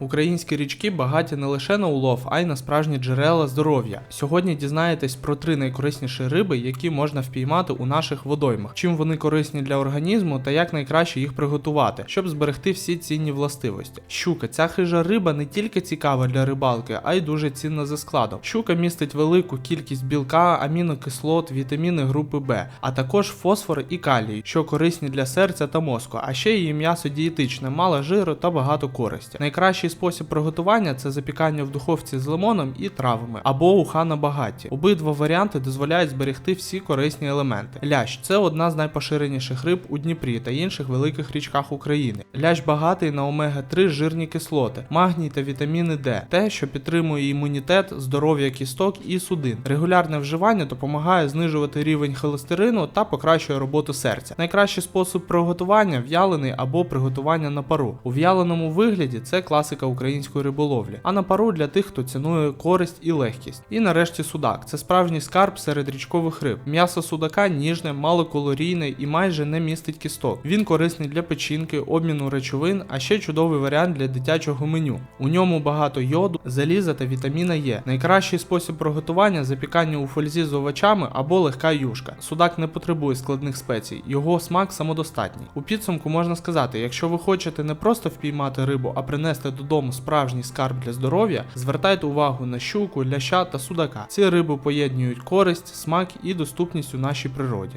Українські річки багаті не лише на улов, а й на справжні джерела здоров'я. Сьогодні дізнаєтесь про три найкорисніші риби, які можна впіймати у наших водоймах, чим вони корисні для організму та як найкраще їх приготувати, щоб зберегти всі цінні властивості. Щука ця хижа риба не тільки цікава для рибалки, а й дуже цінна за складом. Щука містить велику кількість білка, амінокислот, вітаміни групи Б, а також фосфор і калій, що корисні для серця та мозку. А ще її м'ясо дієтичне, мало жиру та багато користі. Найкращий спосіб приготування це запікання в духовці з лимоном і травами або уха на багаті. Обидва варіанти дозволяють зберегти всі корисні елементи. Лящ це одна з найпоширеніших риб у Дніпрі та інших великих річках України. Лящ багатий на омега-3 жирні кислоти, магній та вітаміни Д, те, що підтримує імунітет, здоров'я кісток і судин. Регулярне вживання допомагає знижувати рівень холестерину та покращує роботу серця. Найкращий спосіб приготування в'ялений або приготування на пару. У в'яленому вигляді це класика української риболовлі, а на пару для тих, хто цінує користь і легкість. І нарешті судак це справжній скарб серед річкових риб. М'ясо судака ніжне, малокалорійне і майже не містить кісток. Він корисний для печінки, обміну речовин, а ще чудовий варіант для дитячого меню. У ньому багато йоду, заліза та вітаміна Е. Найкращий спосіб приготування запікання у фользі з овочами або легка юшка. Судак не потребує складних спецій, його смак самодостатній. У підсумку можна сказати, якщо ви хочете не просто впіймати рибу, а принести додому справжній скарб для здоров'я, звертайте увагу на щуку, ляща та судака. Ці риби поєднують користь, смак і доступність у нашій природі.